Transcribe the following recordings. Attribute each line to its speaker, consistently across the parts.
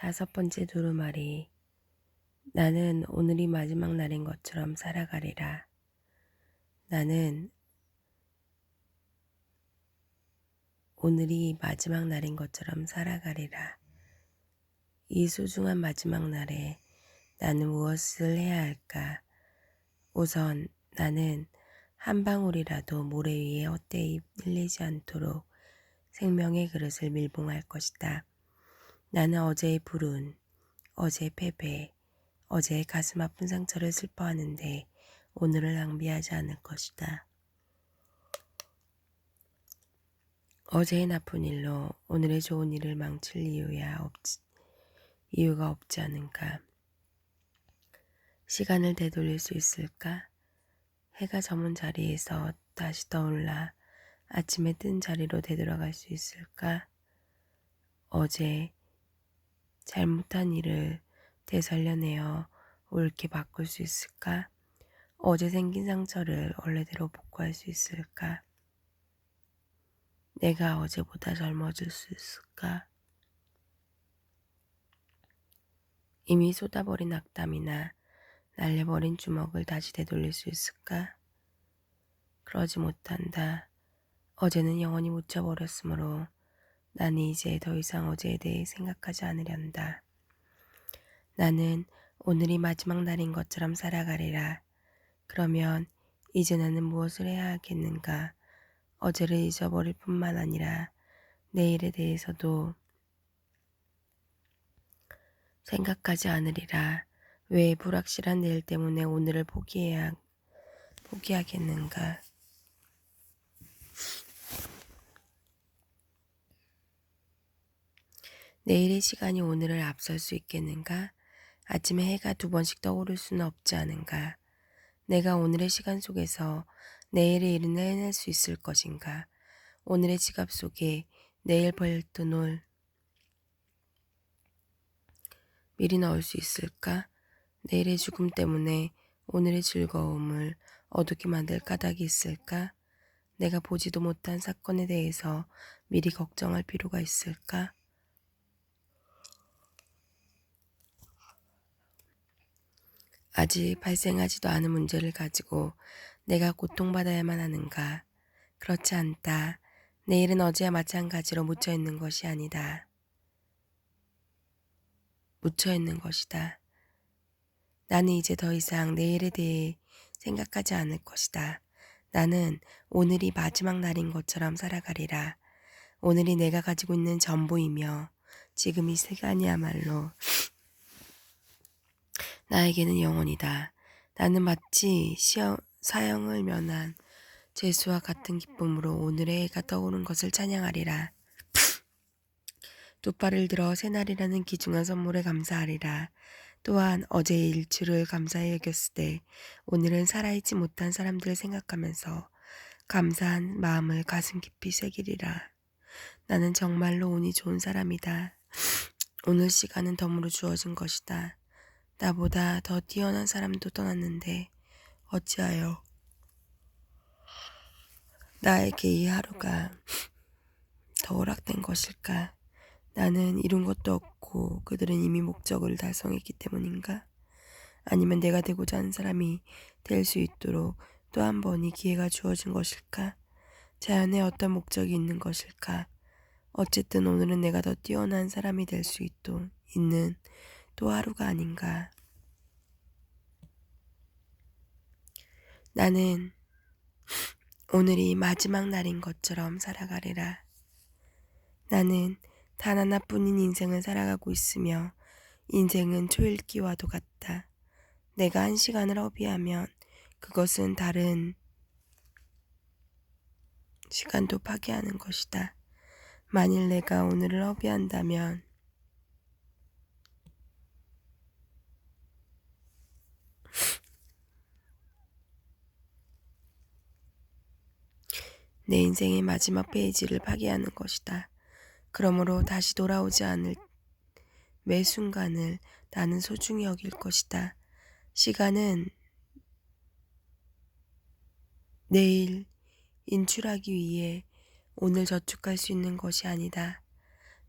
Speaker 1: 다섯 번째 두루마리. 나는 오늘이 마지막 날인 것처럼 살아가리라. 나는 오늘이 마지막 날인 것처럼 살아가리라. 이 소중한 마지막 날에 나는 무엇을 해야 할까? 우선 나는 한 방울이라도 모래 위에 헛되이 흘리지 않도록 생명의 그릇을 밀봉할 것이다. 나는 어제의 불운, 어제의 패배, 어제의 가슴 아픈 상처를 슬퍼하는데 오늘을 낭비하지 않을 것이다. 어제의 나쁜 일로 오늘의 좋은 일을 망칠 이유야 없지, 이유가 없지 않은가. 시간을 되돌릴 수 있을까? 해가 저문 자리에서 다시 떠올라 아침에 뜬 자리로 되돌아갈 수 있을까? 어제 잘못한 일을 되살려내어 옳게 바꿀 수 있을까? 어제 생긴 상처를 원래대로 복구할 수 있을까? 내가 어제보다 젊어질 수 있을까? 이미 쏟아버린 악담이나 날려버린 주먹을 다시 되돌릴 수 있을까? 그러지 못한다. 어제는 영원히 묻혀버렸으므로 나는 이제 더 이상 어제에 대해 생각하지 않으련다. 나는 오늘이 마지막 날인 것처럼 살아가리라. 그러면 이제 나는 무엇을 해야 하겠는가? 어제를 잊어버릴 뿐만 아니라 내일에 대해서도 생각하지 않으리라. 왜 불확실한 내일 때문에 오늘을 포기해야 포기하겠는가? 내일의 시간이 오늘을 앞설 수 있겠는가? 아침에 해가 두 번씩 떠오를 수는 없지 않은가? 내가 오늘의 시간 속에서 내일의 일을 해낼 수 있을 것인가? 오늘의 지갑 속에 내일 벌떠놓을 미리 넣을 수 있을까? 내일의 죽음 때문에 오늘의 즐거움을 어둡게 만들 까닭이 있을까? 내가 보지도 못한 사건에 대해서 미리 걱정할 필요가 있을까? 아직 발생하지도 않은 문제를 가지고 내가 고통받아야만 하는가? 그렇지 않다. 내일은 어제와 마찬가지로 묻혀 있는 것이 아니다. 묻혀 있는 것이다. 나는 이제 더 이상 내일에 대해 생각하지 않을 것이다. 나는 오늘이 마지막 날인 것처럼 살아가리라. 오늘이 내가 가지고 있는 전부이며 지금 이 시간이야말로 나에게는 영원이다. 나는 마치 시험, 사형을 면한 죄수와 같은 기쁨으로 오늘의 해가 떠오른 것을 찬양하리라. 두 팔을 들어 새날이라는 귀중한 선물에 감사하리라. 또한 어제의 일주를 감사히 여겼을 때 오늘은 살아있지 못한 사람들을 생각하면서 감사한 마음을 가슴 깊이 새기리라. 나는 정말로 운이 좋은 사람이다. 오늘 시간은 덤으로 주어진 것이다. 나보다 더 뛰어난 사람도 떠났는데 어찌하여 나에게 이 하루가 더 허락된 것일까? 나는 이룬 것도 없고 그들은 이미 목적을 달성했기 때문인가? 아니면 내가 되고자 하는 사람이 될 수 있도록 또 한 번 이 기회가 주어진 것일까? 자연에 어떤 목적이 있는 것일까? 어쨌든 오늘은 내가 더 뛰어난 사람이 될 수 있는 또 하루가 아닌가. 나는 오늘이 마지막 날인 것처럼 살아가리라. 나는 단 하나뿐인 인생을 살아가고 있으며 인생은 초읽기와도 같다. 내가 한 시간을 허비하면 그것은 다른 시간도 파괴하는 것이다. 만일 내가 오늘을 허비한다면 내 인생의 마지막 페이지를 파괴하는 것이다. 그러므로 다시 돌아오지 않을 매 순간을 나는 소중히 여길 것이다. 시간은 내일 인출하기 위해 오늘 저축할 수 있는 것이 아니다.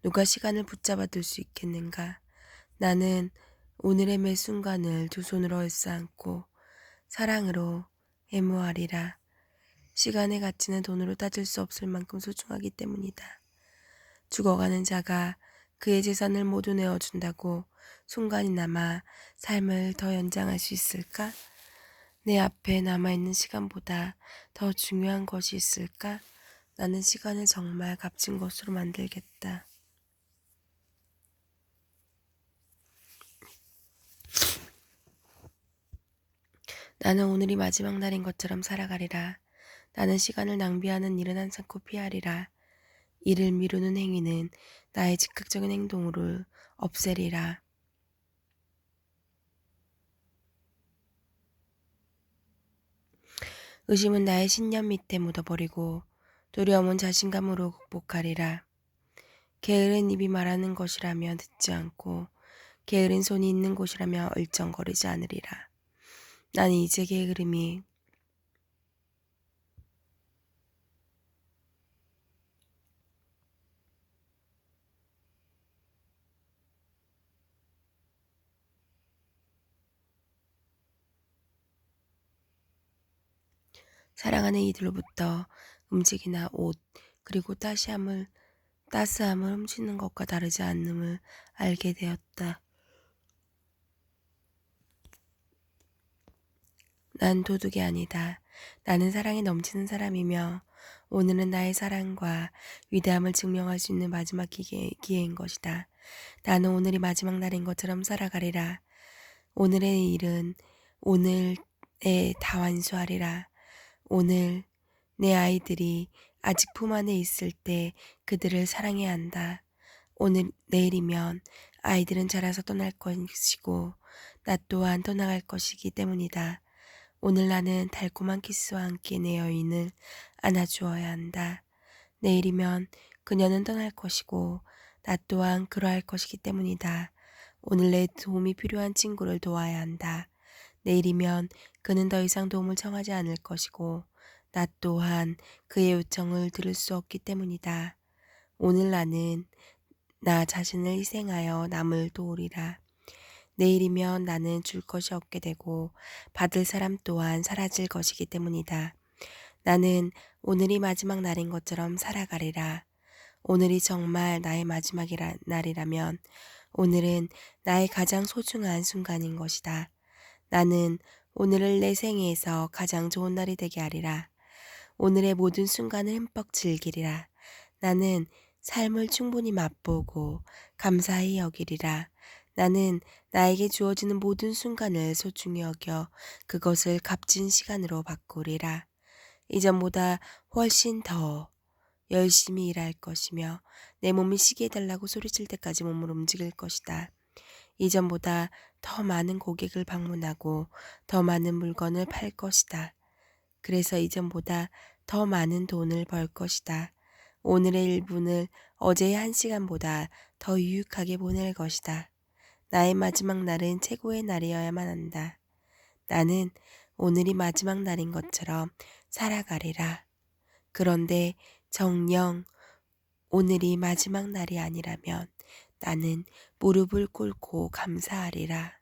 Speaker 1: 누가 시간을 붙잡아 둘 수 있겠는가? 나는 오늘의 매 순간을 두 손으로 얼싸안고 사랑으로 애무하리라. 시간의 가치는 돈으로 따질 수 없을 만큼 소중하기 때문이다. 죽어가는 자가 그의 재산을 모두 내어준다고 순간이나마 삶을 더 연장할 수 있을까? 내 앞에 남아있는 시간보다 더 중요한 것이 있을까? 나는 시간을 정말 값진 것으로 만들겠다. 나는 오늘이 마지막 날인 것처럼 살아가리라. 나는 시간을 낭비하는 일은 한산코 피하리라. 이를 미루는 행위는 나의 즉각적인 행동으로 없애리라. 의심은 나의 신념 밑에 묻어버리고 두려움은 자신감으로 극복하리라. 게으른 입이 말하는 것이라면 듣지 않고 게으른 손이 있는 곳이라면 얼쩡거리지 않으리라. 나는 이제 게으름이 사랑하는 이들로부터 음식이나 옷 그리고 따시함을 따스함을 훔치는 것과 다르지 않음을 알게 되었다. 난 도둑이 아니다. 나는 사랑에 넘치는 사람이며 오늘은 나의 사랑과 위대함을 증명할 수 있는 마지막 기회, 기회인 것이다. 나는 오늘이 마지막 날인 것처럼 살아가리라. 오늘의 일은 오늘에 다 완수하리라. 오늘 내 아이들이 아직 품 안에 있을 때 그들을 사랑해야 한다. 오늘 내일이면 아이들은 자라서 떠날 것이고 나 또한 떠나갈 것이기 때문이다. 오늘 나는 달콤한 키스와 함께 내 여인을 안아주어야 한다. 내일이면 그녀는 떠날 것이고 나 또한 그러할 것이기 때문이다. 오늘 내 도움이 필요한 친구를 도와야 한다. 내일이면 그는 더 이상 도움을 청하지 않을 것이고 나 또한 그의 요청을 들을 수 없기 때문이다. 오늘 나는 나 자신을 희생하여 남을 도우리라. 내일이면 나는 줄 것이 없게 되고 받을 사람 또한 사라질 것이기 때문이다. 나는 오늘이 마지막 날인 것처럼 살아가리라. 오늘이 정말 나의 마지막 날이라면 오늘은 나의 가장 소중한 순간인 것이다. 나는 오늘을 내 생애에서 가장 좋은 날이 되게 하리라. 오늘의 모든 순간을 흠뻑 즐기리라. 나는 삶을 충분히 맛보고 감사히 여기리라. 나는 나에게 주어지는 모든 순간을 소중히 여겨 그것을 값진 시간으로 바꾸리라. 이전보다 훨씬 더 열심히 일할 것이며 내 몸이 쉬게 해달라고 소리칠 때까지 몸을 움직일 것이다. 이전보다 더 많은 고객을 방문하고 더 많은 물건을 팔 것이다. 그래서 이전보다 더 많은 돈을 벌 것이다. 오늘의 1분을 어제의 1시간보다 더 유익하게 보낼 것이다. 나의 마지막 날은 최고의 날이어야만 한다. 나는 오늘이 마지막 날인 것처럼 살아가리라. 그런데 정령 오늘이 마지막 날이 아니라면 나는 무릎을 꿇고 감사하리라.